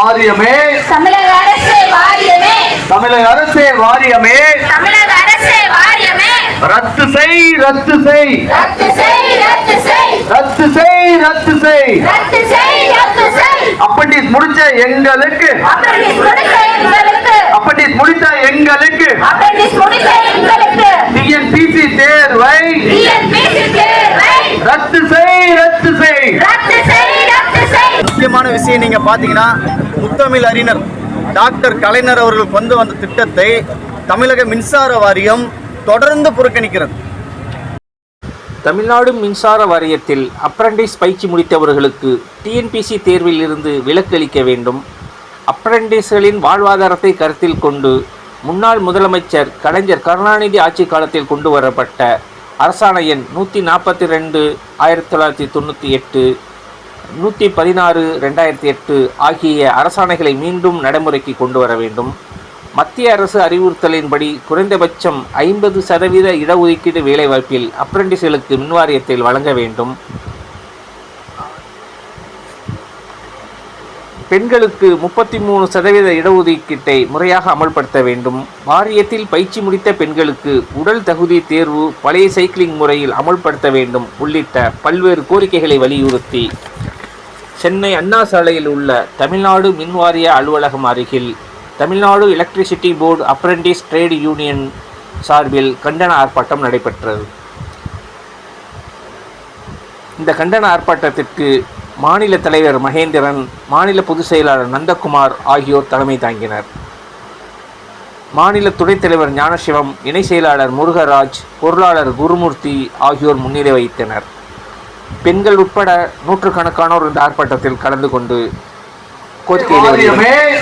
வாரியமே. தமிழக அரசே வாரியமே. தமிழக அரசே வாரியமே. தமிழக அரசே வாரியமே. ரத்து செய் ரத்து செய். ரத்து செய் ரத்து செய். ரத்து செய் ரத்து செய். ரத்து செய் ரத்து செய். அப்பண்டிஸ் முடிச்ச எங்களுக்கு. அப்ரண்டிஸ் முடித்த எங்களுக்கு. அப்பண்டிஸ் முடித்த எங்களுக்கு. அப்ரண்டிஸ் முடித்த எங்களுக்கு. டிஎன்பிசி தேர்வை டிஎன்பிசி தேர்வை ரத்து செய் ரத்து செய் ரத்து செய் ரத்து செய் முக்கியமான விஷயம் நீங்கள் பார்த்தீங்கன்னா முத்தமிழ் அறிஞர் டாக்டர் கலைஞர் அவர்கள் கொண்டு வந்த திட்டத்தை தமிழக மின்சார வாரியம் தொடர்ந்து புறக்கணிக்கிறது. தமிழ்நாடு மின்சார வாரியத்தில் அப்ரண்டிஸ் பயிற்சி முடித்தவர்களுக்கு டிஎன்பிசி தேர்வில் இருந்து விலக்களிக்க வேண்டும். அப்ரண்டிஸ்களின் வாழ்வாதாரத்தை கருத்தில் கொண்டு முன்னாள் முதலமைச்சர் கலைஞர் கருணாநிதி ஆட்சி காலத்தில் கொண்டு வரப்பட்ட அரசாணை எண் நூற்றி நாற்பத்தி ரெண்டு ஆயிரத்தி தொள்ளாயிரத்தி தொண்ணூற்றி எட்டு நூற்றி பதினாறு ரெண்டாயிரத்தி எட்டு ஆகிய அரசாணைகளை மீண்டும் நடைமுறைக்கு கொண்டு வர வேண்டும். மத்திய அரசு அறிவுறுத்தலின்படி குறைந்தபட்சம் ஐம்பது சதவீத இடஒதுக்கீடு வேலைவாய்ப்பில் அப்ரண்டிஸ்களுக்கு மின்வாரியத்தில் வழங்க வேண்டும். பெண்களுக்கு முப்பத்தி மூணு சதவீத இடஒதுக்கீட்டை முறையாக அமல்படுத்த வேண்டும். வாரியத்தில் பயிற்சி முடித்த பெண்களுக்கு உடல் தகுதி தேர்வு பழைய சைக்கிளிங் முறையில் அமல்படுத்த வேண்டும் உள்ளிட்ட பல்வேறு கோரிக்கைகளை வலியுறுத்தி சென்னை அண்ணா சாலையில் உள்ள தமிழ்நாடு மின்வாரிய அலுவலகம் அருகில் Tamil Nadu electricity board apprentice trade union சார்பில் கண்டன ஆர்ப்பாட்டம் நடைபெற்றது. இந்த கண்டன ஆர்ப்பாட்டத்திற்கு மாநில தலைவர் மகேந்திரன் மாநில பொதுச் செயலாளர் நந்தகுமார் ஆகியோர் தலைமை தாங்கினர். மாநில துணைத் தலைவர் ஞானசிவம் இணை செயலாளர் முருகராஜ் பொருளாளர் குருமூர்த்தி ஆகியோர் முன்னிலை வைத்தனர் பெண்கள் உட்பட நூற்றுக்கணக்கானோர் இந்த ஆர்ப்பாட்டத்தில் கலந்து கொண்டு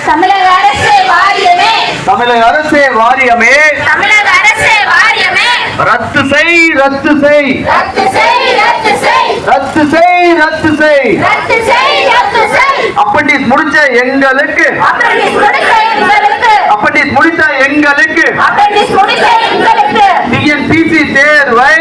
தமிழக அரசே வாரியமே. தமிழக அரசே வாரியமே. தமிழக அரசே வாரியமே. ரத்து செய் ரத்து செய். ரத்து செய் ரத்து செய். ரத்து செய் ரத்து செய். ரத்து செய் ரத்து செய். அப்பண்டிஸ் முடிச்ச எங்களுக்கு. எங்களுக்கு. அப்பண்டிஸ் முடித்த எங்களுக்கு. எங்களுக்கு. டிஎன்பிசி தேர்வை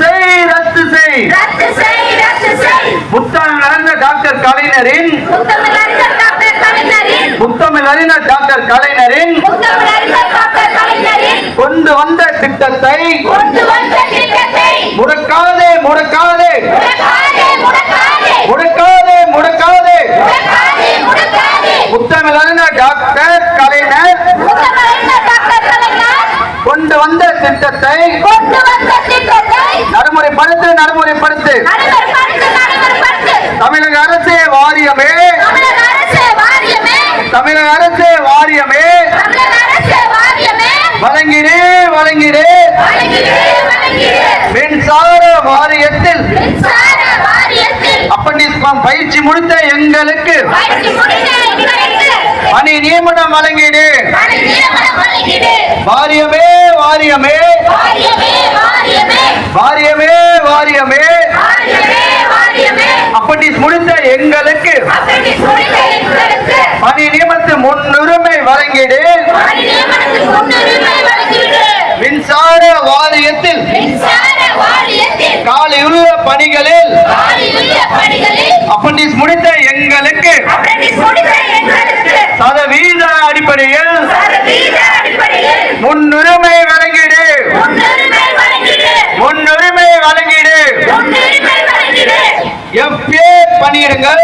செயல் ரத்து செய் ரத்து செய். புத்தம் நடந்த டாக்டர் கலைஞரின். புத்தமில் அறிஞர் டாக்டர் கலைஞரின். கொண்டு வந்த திட்டத்தை. முடக்காதே முடக்காதே. முடக்காதே முடக்காதே. புத்தமில் அறிஞர் டாக்டர் வந்த திட்டத்தை கொண்டு வந்த திட்டத்தை நடைமுறைப்படுத்து நடைமுறைப்படுத்து தமிழக அரசு வாரியமே. தமிழக அரசு வாரியமே. வழங்கினே வழங்கினே மின்சார வாரியத்தில். அப்படி பயிற்சி முடித்த எங்களுக்கு. பணி நியமனம் வழங்கிடு. வாரியமே வாரியமே. வாரியமே வாரியமே. அப்படி முடிந்த எங்களுக்கு பணி நியமனத்து முன்னுரிமை வழங்கிடு. மின்சார வாரியத்தில் காலையுள்ள பணிகளில் அப்பண்டிஸ் முடித்த எங்களுக்கு சதவீத அடிப்படையில் முன்னுரிமை வழங்கிடு. முன்னுரிமை வழங்கிடு. எஃப்ஏ பணியிடங்கள்.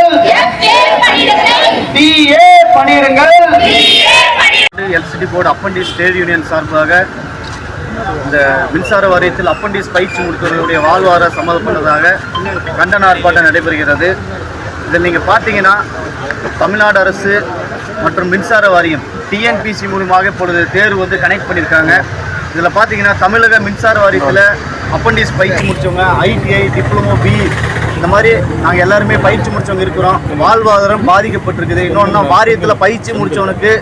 டிஏ பணியிடங்கள். LCD board apprentice state union சார்பாக இந்த மின்சார வாரியத்தில் அப்பண்டிஸ் பயிற்சி முடித்தவர்களுடைய வாழ்வார சம்மதம் பண்ணதாக கண்டன ஆர்ப்பாட்டம் நடைபெறுகிறது. இதில் நீங்கள் பார்த்தீங்கன்னா தமிழ்நாடு அரசு மற்றும் மின்சார வாரியம் டிஎன்பிசி மூலமாக இப்பொழுது தேர்வு வந்து கனெக்ட் பண்ணியிருக்காங்க. இதில் பார்த்தீங்கன்னா தமிழக மின்சார வாரியத்தில் அப்பண்டிஸ் பயிற்சி முடித்தவங்க ஐடிஐ டிப்ளமோ பிஇ இந்த மாதிரி நாங்கள் எல்லாருமே பயிற்சி முடித்தவங்க இருக்கிறோம். வாழ்வாதாரம் பாதிக்கப்பட்டிருக்குது. இன்னொன்று வாரியத்தில் பயிற்சி முடித்தவனுக்கு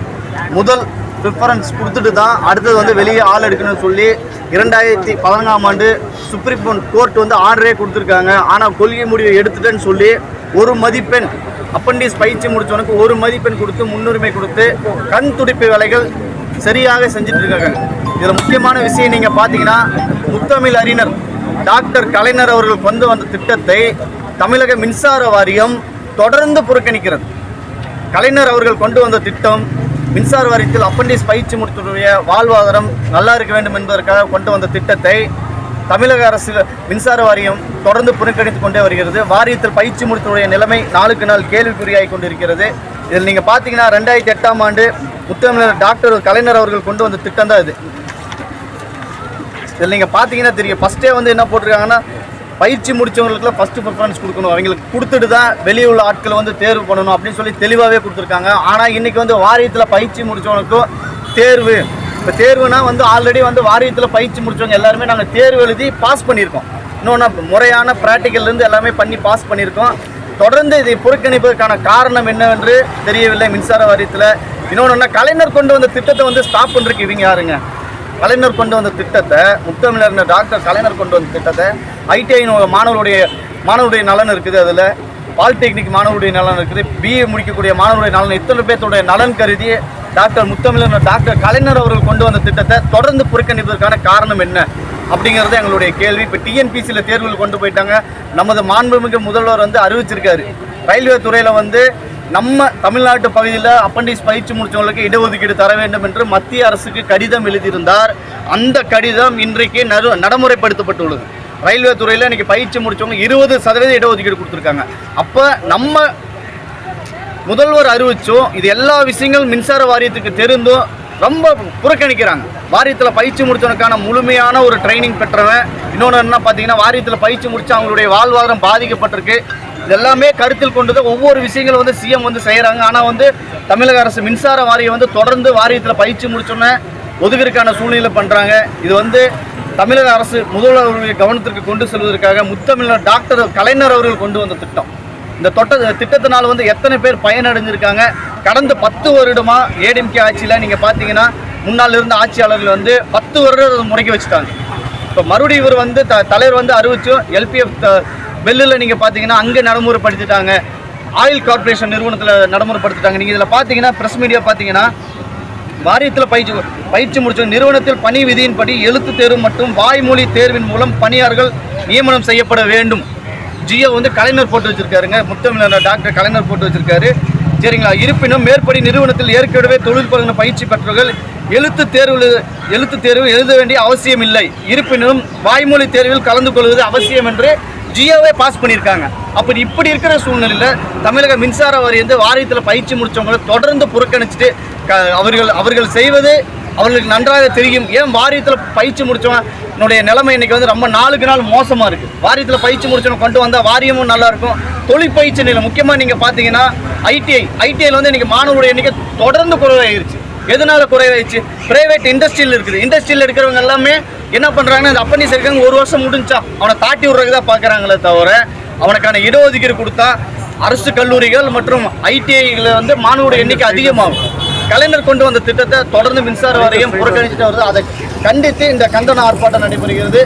முதல் ப்ரிஃபரன்ஸ் கொடுத்துட்டு தான் அடுத்தது வந்து வெளியே ஆள் எடுக்கணும்னு சொல்லி இரண்டாயிரத்தி பதினான்காம் ஆண்டு சுப்ரீம் கோர்ட் வந்து ஆர்டரே கொடுத்துருக்காங்க. ஆனால் கொள்கை முடிவை எடுத்துட்டேன்னு சொல்லி ஒரு மதிப்பெண் அப்பண்டிஸ் பயிற்சி முடித்தவனுக்கு ஒரு மதிப்பெண் கொடுத்து முன்னுரிமை கொடுத்து கண் துடிப்பு வேலைகள் சரியாக செஞ்சுட்டு இருக்காங்க. இதில் முக்கியமான விஷயம் நீங்கள் பார்த்தீங்கன்னா முத்தமிழ் அறிஞர் டாக்டர் கலைஞர் அவர்கள் கொண்டு வந்த திட்டத்தை தமிழக மின்சார வாரியம் தொடர்ந்து புறக்கணிக்கிறது. கலைஞர் அவர்கள் கொண்டு வந்த திட்டம் மின்சார வாரியத்தில் அப்பண்டிஸ் பயிற்சி முடித்துடைய வாழ்வாதாரம் நல்லா இருக்க வேண்டும் என்பதற்காக கொண்டு வந்த திட்டத்தை தமிழக அரசு மின்சார வாரியம் தொடர்ந்து புறக்கணித்து கொண்டே வருகிறது. வாரியத்தில் பயிற்சி முடித்துடைய நிலைமை நாளுக்கு நாள் கேள்விக்குறியாகி கொண்டிருக்கிறது. இதில் நீங்கள் பார்த்தீங்கன்னா ரெண்டாயிரத்தி எட்டாம் ஆண்டு முத்தமிழர் டாக்டர் கலைஞர் அவர்கள் கொண்டு வந்த திட்டம் தான் இது. இதில் நீங்கள் பார்த்தீங்கன்னா தெரியும். ஃபஸ்ட்டே வந்து என்ன போட்டிருக்காங்கன்னா பயிற்சி முடிச்சவங்களுக்குலாம் ஃபஸ்ட்டு ப்ரிஃபரன்ஸ் கொடுக்கணும். அவங்களுக்கு கொடுத்துட்டு தான் வெளியே உள்ள ஆட்களை வந்து தேர்வு பண்ணணும் அப்படின்னு சொல்லி தெளிவாகவே கொடுத்துருக்காங்க. ஆனால் இன்றைக்கி வந்து வாரியத்தில் பயிற்சி முடிச்சவனுக்கும் தேர்வு. இப்போ தேர்வுனா வந்து ஆல்ரெடி வந்து வாரியத்தில் பயிற்சி முடிச்சவங்க எல்லாருமே நாங்கள் தேர்வு எழுதி பாஸ் பண்ணியிருக்கோம். இன்னொன்று முறையான ப்ராக்டிக்கல்லேருந்து எல்லாமே பண்ணி பாஸ் பண்ணியிருக்கோம். தொடர்ந்து இதை புறக்கணிப்பதற்கான காரணம் என்னவென்று தெரியவில்லை மின்சார வாரியத்தில். இன்னொன்று கலைஞர் கொண்டு வந்த திட்டத்தை வந்து ஸ்டாப் பண்ணுறதுக்கு இவங்க யாருங்க? கலைஞர் கொண்டு வந்த திட்டத்தை முத்தமிழர் டாக்டர் கலைஞர் கொண்டு வந்த திட்டத்தை ஐடிஐ மாணவருடைய மாணவருடைய நலன் இருக்குது அதில். பாலிடெக்னிக் மாணவருடைய நலன் இருக்குது. பிஏ முடிக்கக்கூடிய மாணவருடைய நலன். இத்தனை பேர்த்துடைய நலன் கருதி டாக்டர் முத்தமிழர் டாக்டர் கலைஞர் அவர்கள் கொண்டு வந்த திட்டத்தை தொடர்ந்து புறக்கணிப்பதற்கான காரணம் என்ன? அப்படிங்கிறது எங்களுடைய கேள்வி. இப்போ டிஎன்பிசியில் தேர்வுகள் கொண்டு போயிட்டாங்க. நமது மாண்புமிகு முதல்வர் வந்து அறிவிச்சிருக்காரு. ரயில்வே துறையில் வந்து நம்ம தமிழ்நாட்டு பகுதியில் அப்பண்டிஸ் பயிற்சி முடித்தவங்களுக்கு இடஒதுக்கீடு தர வேண்டும் என்று மத்திய அரசுக்கு கடிதம் எழுதியிருந்தார். அந்த கடிதம் இன்றைக்கு நடு நடைமுறைப்படுத்தப்பட்டுள்ளது. ரயில்வே துறையில் இன்றைக்கி பயிற்சி முடித்தவங்க இருபது சதவீத இடஒதுக்கீடு கொடுத்துருக்காங்க. அப்போ நம்ம முதல்வர் அறிவிச்சும் இது எல்லா விஷயங்களும் மின்சார வாரியத்துக்கு தெரிந்தும் ரொம்ப புறக்கணிக்கிறாங்க. வாரியத்தில் பயிற்சி முடித்தவனுக்கான முழுமையான ஒரு ட்ரைனிங் பெற்றவன். இன்னொன்று என்ன பார்த்தீங்கன்னா வாரியத்தில் பயிற்சி முடித்து அவங்களுடைய வாழ்வாதாரம் பாதிக்கப்பட்டிருக்கு. இதெல்லாமே கருத்தில் கொண்டு தான் ஒவ்வொரு விஷயங்களும் வந்து சிஎம் வந்து செய்கிறாங்க ஆனால் வந்து தமிழக அரசு மின்சார வாரியம் வந்து தொடர்ந்து வாரியத்தில் பயிற்சி முடிச்சோன்னே ஒதுக்கிறதுக்கான சூழ்நிலை பண்ணுறாங்க இது வந்து தமிழக அரசு முதல்வருடைய கவனத்திற்கு கொண்டு செல்வதற்காக முத்தமிழர் டாக்டர் கலைஞர் அவர்கள் கொண்டு வந்த திட்டம். இந்த தொட்ட திட்டத்தினால் வந்து எத்தனை பேர் பயனடைஞ்சிருக்காங்க. கடந்த பத்து வருடமாக ஏடிஎம்கே ஆட்சியில் நீங்கள் பார்த்தீங்கன்னா முன்னால் இருந்த ஆட்சியாளர்கள் வந்து பத்து வருடம் முடக்கி வச்சுட்டாங்க. இப்போ மறுபடியும் இவர் வந்து த தலைவர் வந்து அறிவிச்சும் எல்பிஎஃப் வெள்ளில் நீங்கள் பார்த்தீங்கன்னா அங்கே நடைமுறைப்படுத்திட்டாங்க. ஆயில் கார்ப்பரேஷன் நிறுவனத்தில் நடைமுறைப்படுத்திட்டாங்க. நீங்கள் இதில் பார்த்தீங்கன்னா ப்ரெஸ் மீடியா பார்த்தீங்கன்னா வாரியத்தில் பயிற்சி பயிற்சி முடிச்ச நிறுவனத்தில் பணி விதியின்படி எழுத்து தேர்வு மற்றும் வாய்மொழி தேர்வின் மூலம் பணியாளர்கள் நியமனம் செய்யப்பட வேண்டும். ஜியோ வந்து கலைஞர் போட்டு வச்சிருக்காருங்க. முத்தமிழர் டாக்டர் கலைஞர் போட்டு வச்சுருக்காரு. சரிங்களா? இருப்பினும் மேற்படி நிறுவனத்தில் ஏற்கனவே தொழில் பழகின பயிற்சி பெற்றவர்கள் எழுத்து தேர்வு எழுத்து தேர்வு எழுத வேண்டிய அவசியம் இல்லை இருப்பினும் வாய்மொழி தேர்வில் கலந்து கொள்வது அவசியம் என்று ஜியோவே பாஸ் பண்ணியிருக்காங்க. அப்படி இப்படி இருக்கிற சூழ்நிலையில் தமிழக மின்சார வாரியந்து வந்து வாரியத்தில் பயிற்சி முடித்தவங்களை தொடர்ந்து புறக்கணிச்சுட்டு க அவர்கள் அவர்கள் செய்வது அவர்களுக்கு நன்றாக தெரியும். ஏன் வாரியத்தில் பயிற்சி முடித்தவனுடைய நிலைமை இன்னைக்கு வந்து ரொம்ப நாளுக்கு நாள் மோசமாக இருக்குது வாரியத்தில் பயிற்சி முடிச்சவன் கொண்டு வந்தால் வாரியமும் நல்லாயிருக்கும் தொழிற்பயிற்சி நிலை முக்கியமாக நீங்கள் பார்த்தீங்கன்னா ஐடிஐ ஐடிஐயில் வந்து இன்றைக்கி மாணவருடைய எண்ணிக்கை தொடர்ந்து குறைவாயிருச்சு. எதனால குறைவாயிடுச்சு பிரைவேட் இண்டஸ்ட்ரியில் இருக்குது. இண்டஸ்ட்ரியில் இருக்கிறவங்க எல்லாமே என்ன பண்ணுறாங்கன்னா இந்த அப்பனி இருக்காங்க ஒரு வருஷம் முடிஞ்சா அவனை தாட்டி விடுறதுக்கு தான் பார்க்குறாங்களே தவிர அவனுக்கான இடஒதுக்கீடு கொடுத்தா அரசு கல்லூரிகள் மற்றும் ஐடிஐகளில் வந்து மாணவருடைய எண்ணிக்கை அதிகமாகும். கலைஞர் கொண்டு வந்த திட்டத்தை தொடர்ந்து மின்சார வாரியம் புறக்கணிச்சுட்டு வருது. அதை கண்டித்து இந்த கண்டன ஆர்ப்பாட்டம் நடைபெறுகிறது.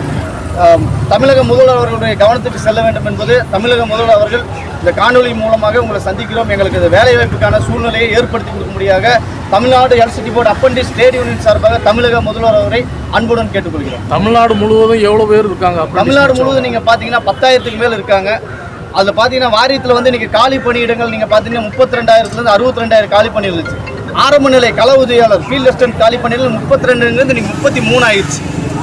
தமிழக முதல்வர் அவர்களுடைய கவனத்துக்கு செல்ல வேண்டும் என்பது தமிழக முதல்வர் அவர்கள் இந்த காணொலி மூலமாக உங்களை சந்திக்கிறோம். எங்களுக்கு இந்த வேலைவாய்ப்புக்கான சூழ்நிலையை ஏற்படுத்தி கொடுக்கும்படியாக Tamil Nadu electricity board apprentice trade union சார்பாக தமிழக முதல்வர் அவரை அன்புடன் கேட்டுக்கொள்கிறோம். தமிழ்நாடு முழுவதும் எவ்வளோ பேர் இருக்காங்க தமிழ்நாடு? முழுவதும் நீங்கள் பார்த்தீங்கன்னா பத்தாயிரத்துக்கு மேல் இருக்காங்க. அதில் பார்த்தீங்கன்னா வாரியத்தில் வந்து இன்னைக்கு காலி பணியிடங்கள் நீங்கள் பார்த்தீங்கன்னா முப்பத்தி ரெண்டாயிரத்துலேருந்து அறுபத்தி ரெண்டாயிரம் காலி பணி இருந்துச்சு. ஆரம்ப நிலை கள உதவியாளர் ஃபீல்ட் அசிஸ்டன்ட் காலி பணியிடங்கள் முப்பத்தி ரெண்டுலேருந்து இன்னைக்கு முப்பத்தி மூணு ஆயிடுச்சு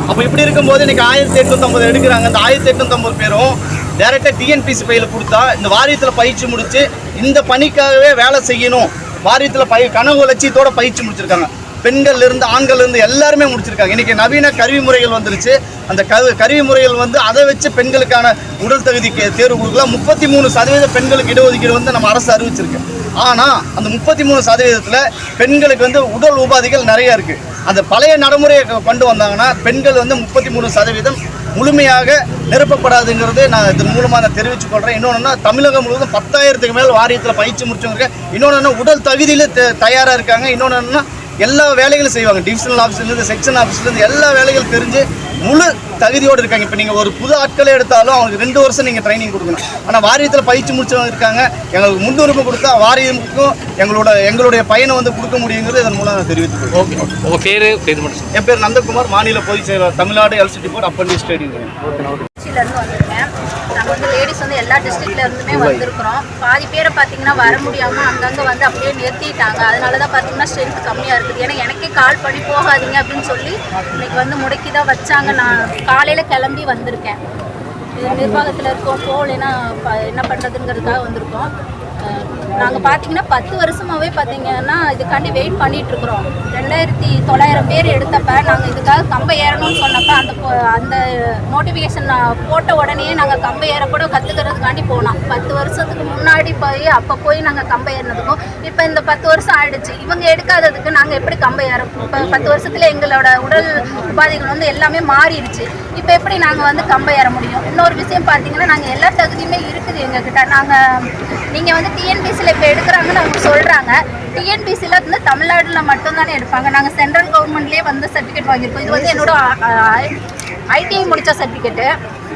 அப்போ இப்படி இருக்கும்போது இன்னைக்கு ஆயிரத்தி எட்நூத்தம்பது எடுக்கிறாங்க. அந்த ஆயிரத்தி எட்நூத்தம்பது பேரும் டேரெக்டாக டிஎன்பிசி பையில் கொடுத்தா இந்த வாரியத்தில் பயிற்சி முடிச்சு இந்த பணிக்காகவே வேலை செய்யணும். வாரியத்தில் பய கனவு லட்சியத்தோட பயிற்சி முடிச்சிருக்காங்க. பெண்கள் இருந்து ஆண்கள் இருந்து எல்லாருமே முடிச்சிருக்காங்க. இன்றைக்கி நவீன கருவி முறைகள் வந்துருச்சு. அந்த கரு கருவி முறைகள் வந்து அதை வச்சு பெண்களுக்கான உடல் தகுதிக்கு தேர்வு கொடுக்கலாம் முப்பத்தி மூணு சதவீத பெண்களுக்கு இடஒதுக்கீடு வந்து நம்ம அரசு அறிவிச்சிருக்கு. ஆனால் அந்த முப்பத்தி மூணு சதவீதத்தில் பெண்களுக்கு வந்து உடல் உபாதைகள் நிறைய இருக்குது அந்த பழைய நடைமுறையை கொண்டு வந்தாங்கன்னா பெண்கள் வந்து முப்பத்தி மூணு சதவீதம் முழுமையாக நிரப்பப்படாதுங்கிறது நான் இதன் மூலமாக நான் தெரிவித்துக் கொள்கிறேன் இன்னொன்றுனா தமிழகம் முழுவதும் பத்தாயிரத்துக்கு மேல் வாரியத்தில் பயிற்சி முடிச்சவங்க இன்னொன்று உடல் தகுதியில் தயாராக இருக்காங்க. இன்னொன்று எல்லா வேலைகளும் செய்வாங்க. டிவிஷனல் ஆஃபீஸ்லேருந்து செக்ஷன் ஆஃபீஸ்லேருந்து எல்லா வேலைகளும் தெரிஞ்சு முழு தகுதியோடு இருக்காங்க. இப்போ நீங்கள் ஒரு புது ஆட்களே எடுத்தாலும் அவங்களுக்கு ரெண்டு வருஷம் நீங்கள் ட்ரைனிங் கொடுக்கணும். ஆனால் வாரியத்தில் பயிற்சி முடிச்சவங்க இருக்காங்க. எங்களுக்கு முன்னுரிமை கொடுத்தா வாரியமுக்கும் எங்களோட எங்களுடைய பயனை வந்து கொடுக்க முடியுங்கிறது இதன் மூலம் நான் தெரிவித்துக் ஓகே. உங்கள் பேர் பேர் மட்டும் என் பேர் நந்தகுமார். மாநில பொதுச் செயலாளர் Tamil Nadu LCD board apprentice stadium நாங்க வந்து எல்லா டிஸ்ட்ரிக்ட்ல இருந்துமே வந்திருக்கிறோம். பாதி பேரை பாத்தீங்கன்னா வர முடியாம அங்கங்க வந்து அப்படியே நிறுத்திட்டாங்க. அதனால தான் பாத்தீங்கன்னா ஸ்ட்ரென்த் கம்மியா இருக்குது. ஏன்னா எனக்கே கால் பண்ணி போகாதீங்க அப்படின்னு சொல்லி இன்னைக்கு வந்து முடக்கி தான் வச்சாங்க. நான் காலையில கிளம்பி வந்திருக்கேன். நிர்வாகத்தில் இருக்கோம். போகலைன்னா ப- என்ன பண்ணுறதுங்கிறதுக்காக வந்திருக்கோம். நாங்கள் பார்த்தீங்கன்னா பத்து வருஷமாகவே பார்த்தீங்கன்னா இதுக்காண்டி வெயிட் பண்ணிட்டு இருக்கிறோம் ரெண்டாயிரத்தி தொள்ளாயிரம் பேர் எடுத்தப்ப நாங்கள் இதுக்காக கம்பை ஏறணும்னு சொன்னப்ப அந்த அந்த நோட்டிஃபிகேஷன் போட்ட உடனே நாங்கள் கம்பை ஏறக்கூட கற்றுக்கிறதுக்காண்டி போனோம். பத்து வருஷத்துக்கு முன்னாடி போய் அப்போ போய் நாங்கள் கம்பை ஏறினதுக்கும் இப்போ இந்த பத்து வருஷம் ஆயிடுச்சு. இவங்க எடுக்காததுக்கு நாங்கள் எப்படி கம்பை ஏற இப்போ பத்து வருஷத்தில் எங்களோட உடல் உபாதைகள் வந்து எல்லாமே மாறிடுச்சு. இப்போ எப்படி நாங்கள் வந்து கம்பை ஏற முடியும்? இன்னொரு விஷயம் பார்த்தீங்கன்னா நாங்கள் எல்லா தகுதியுமே இருக்குது எங்ககிட்ட. நாங்கள் நீங்கள் வந்து டிஎன்பிசி டிஎன்பிசியில் இப்போ எடுக்கிறாங்கன்னு அவங்க சொல்கிறாங்க டிஎன்பிசியில் வந்து தமிழ்நாட்டில் மட்டும்தானே எடுப்பாங்க. நாங்கள் சென்ட்ரல் கவர்மெண்ட்லேயே வந்து சர்டிஃபிகேட் வாங்கியிருக்கோம். இது வந்து என்னோட ஐடிஐ முடித்த சர்டிஃபிகேட்டு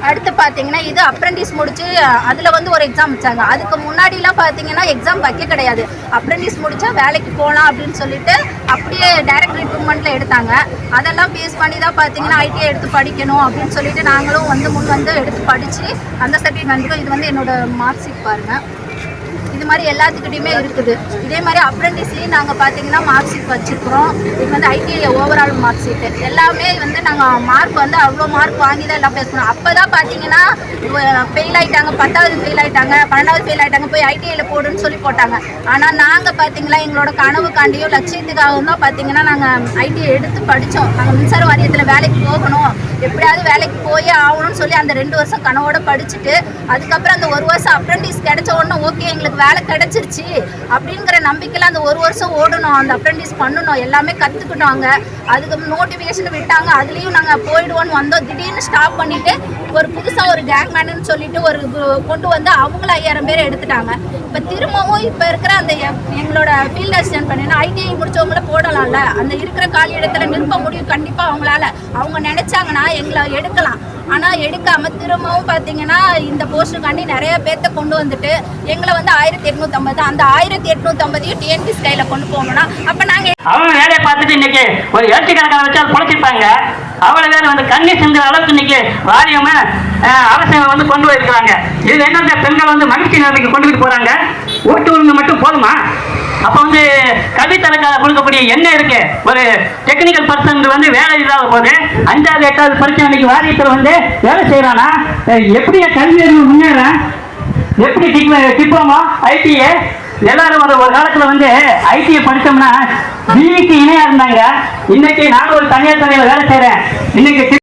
அடுத்து பார்த்தீங்கன்னா இது அப்ரெண்டிஸ் முடிச்சு அதில் வந்து ஒரு எக்ஸாம் வச்சாங்க. அதுக்கு முன்னாடிலாம் பார்த்தீங்கன்னா எக்ஸாம் வைக்க கிடையாது. அப்ரெண்டிஸ் முடிச்சா வேலைக்கு போகலாம் அப்படின்னு சொல்லிட்டு அப்படியே டைரக்ட் ரிக்ரூட்மெண்ட்டில் எடுத்தாங்க. அதெல்லாம் பேஸ் பண்ணி தான் பார்த்தீங்கன்னா ஐடிஐ எடுத்து படிக்கணும் அப்படின்னு சொல்லிட்டு நாங்களும் வந்து முன் வந்து எடுத்து படித்து அந்த சர்டிஃபிகேட் வந்துட்டோம் இது வந்து என்னோட மார்க் ஷீட் பாருங்கள் இது மாதிரி எல்லாத்துக்கிட்டையுமே இருக்குது. இதே மாதிரி அப்ரெண்டிஸ்லேயும் நாங்கள் பார்த்தீங்கன்னா மார்க் ஷீட் வச்சுருக்குறோம். இது வந்து ஐடிஐ ஓவரால் மார்க் ஷீட்டு எல்லாமே வந்து நாங்கள் மார்க் வந்து அவ்வளோ மார்க் வாங்கி தான் எல்லாம் பேசணும் அப்போ தான் பார்த்தீங்கன்னா ஃபெயில் ஆகிட்டாங்க பத்தாவது ஃபெயில் ஆகிட்டாங்க பன்னெண்டாவது ஃபெயில் ஆகிட்டாங்க போய் ஐடிஐயில் போடுன்னு சொல்லி போட்டாங்க. ஆனால் நாங்கள் பார்த்தீங்களா எங்களோட கனவுக்காண்டியோ லட்சியத்துக்காகவும் தான் பார்த்தீங்கன்னா நாங்கள் ஐடிஐ எடுத்து படித்தோம் நாங்கள் மின்சார வாரியத்தில் வேலைக்கு போகணும். எப்படியாவது வேலைக்கு போயே ஆகணும்னு சொல்லி அந்த ரெண்டு வருஷம் கனவோட படிச்சுட்டு அதுக்கப்புறம் அந்த ஒரு வருஷம் அப்ரெண்டிஸ் கிடைச்ச உடனே ஓகே எங்களுக்கு வேலை கிடைச்சிருச்சு அப்படிங்கிற நம்பிக்கையில் அந்த ஒரு வருஷம் ஓடணும் அந்த அப்ரெண்டிஸ் பண்ணணும் எல்லாமே கற்றுக்கிட்டோம் அங்கே அதுக்கு நோட்டிஃபிகேஷன் விட்டாங்க. அதுலேயும் நாங்கள் போயிடுவோன்னு வந்தோம். திடீர்னு ஸ்டாப் பண்ணிவிட்டு ஒரு புதுசாக ஒரு கேங் மேனுன்னு சொல்லிட்டு ஒரு கொண்டு வந்து அவங்கள ஐயாயிரம் பேர் எடுத்துட்டாங்க. இப்போ திரும்பவும் இப்போ இருக்கிற அந்த எங்களோட ஃபீல்ட் அசிஸ்டன்ட் பண்ணினா ஐடிஐ முடிச்சவங்கள போடலாம்ல அந்த இருக்கிற காலி இடத்துல நிரப்ப முடியும் கண்டிப்பாக அவங்களால. அவங்க நினைச்சாங்கன்னா எங்களை எடுக்கலாம். ஆனால் எடுக்காமல் திரும்பவும் பார்த்தீங்கன்னா இந்த போஸ்ட்டுக்காண்டி நிறைய பேர்த்த கொண்டு வந்துட்டு எங்களை வந்து ஆயிரத்தி எட்நூற்றம்பது அந்த ஆயிரத்தி எட்நூத்தம்பதையும் டிஎன்பிஎஸ் கையில் கொண்டு போகணும்னா அப்போ நாங்கள் அவங்க வேலையை பார்த்துட்டு இன்னைக்கு ஒரு எழுச்சி கணக்கான வச்சா பொழைச்சிருப்பாங்க. அவ்வளோ பேர் வந்து கண்ணி சிந்துற அளவுக்கு இன்னைக்கு வாரியம் அரசாங்கம் வந்து கொண்டு போயிருக்கிறாங்க. இதில் என்ன இந்த பெண்கள் வந்து மகிழ்ச்சி நிலைமைக்கு கொண்டுகிட்டு போகிறாங்க ஓட்டு உரிமை மட்டும் போதுமா? அப்ப வந்து கல்வித்தரக்காக கொடுக்கக்கூடிய என்ன இருக்கு? ஒரு டெக்னிக்கல் பர்சன் வந்து வேலை இல்லாத போது அஞ்சாவது எட்டாவது பரிசு அன்னைக்கு வாரியத்தில் வந்து வேலை செய்யறானா எப்படி கல்வி அறிவு முன்னேற? எப்படி டிப்ளமோ ஐடிஏ எல்லாரும் ஒரு ஒரு காலத்துல வந்து ஐடிஐ படிச்சோம்னா பிஇக்கு இணையா இருந்தாங்க. இன்னைக்கு நான் ஒரு தனியார் துறையில வேலை செய்கிறேன் இன்னைக்கு